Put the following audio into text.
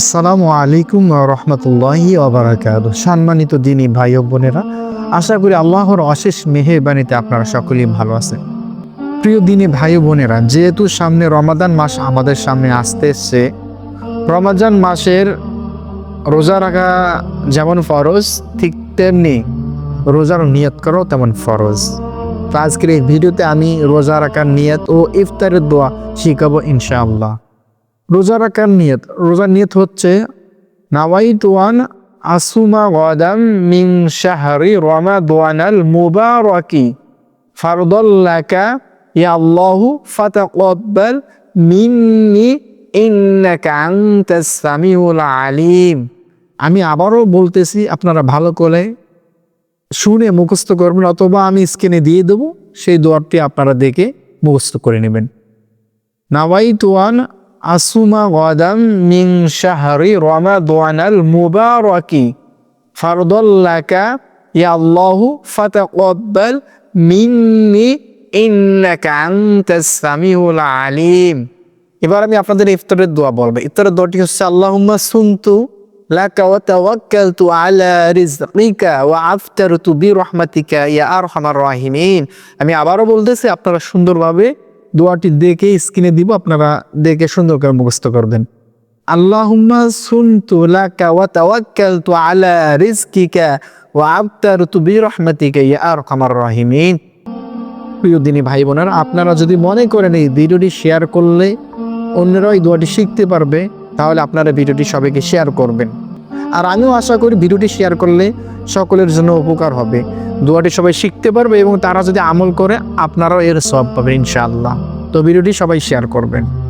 আসসালামু আলাইকুম রহমতুল্লাহি সম্মানিত দিনী ভাই ও বোনেরা, আশা করি আল্লাহর অশেষ মেহেরবানিতে আপনারা সকলেই ভালো আছেন। প্রিয় দিনী ভাই ও বোনেরা, যেহেতু সামনে রমাদান মাস আমাদের সামনে আসতে এসছে, রমাজান মাসের রোজা রাখা যেমন ফরজ, ঠিক তেমনি রোজার নিয়ত করাও তেমন ফরজ। তো আজকের এই ভিডিওতে আমি রোজা রাখার নিয়ত ও ইফতারের দোয়া শিখাবো ইনশাআল্লাহ। রোজা রাখার নিয়ত। রোজার নিয়ত হচ্ছে নাওয়াইতুয়ান আসুমা গদাম মিন শাহরি রমাদানাল মুবারাকি। ফারদাল্লাকা, ইয়া আল্লাহু ফাতাকাব্বাল মিন্নি ইন্নাকা আনতাস সামিউল আলিম। আমি আবারও বলতেছি, আপনারা ভালো করে শুনে মুখস্থ করবেন, অথবা আমি স্ক্রিনে দিয়ে দেবো, সেই দোয়ারটি আপনারা দেখে মুখস্থ করে নেবেন। নাওয়াইতুয়ান আসুমা গদাম মিন শাহরি রমাদানাল মুবারাকি। ফারদাল্লাকা ইয়া আল্লাহু, ফাতাকাব্বাল মিন্নি, ইন্নাকা আনতাস সামিউল আলিম। এবার আমি আপনাদের ইফতারের দোয়া বলব। ইফতারের দোয়াটি হচ্ছে, আল্লাহুম্মা সুনতু লাকা ওয়া তাওয়াক্কালতু আলা রিজকিকা ওয়া আফতারতু বিরহমাতিকা ইয়া আরহামার রাহিমিন। আমি আবারও বলতেছি, আপনারা সুন্দরভাবে দোয়াটি দেখে স্ক্রিনে দিব, আপনারা দেখে সুন্দর করে মুখস্থ করবেন ওয়া ইয়া দিনী ভাই আপনারা যদি মনে করেন এই ভিডিওটি শেয়ার করলে অন্যরাও এই দোয়াটি শিখতে পারবে, তাহলে আপনারা ভিডিওটি সবাইকে শেয়ার করবেন। আর আমিও আশা করি ভিডিওটি শেয়ার করলে সকলের জন্য উপকার হবে। দোয়াটি সবাই শিখতে পারবে এবং তারা যদি আমল করে, আপনারাও এর সব পাবেন ইনশাআল্লাহ। তো ভিডিওটি সবাই শেয়ার করবেন।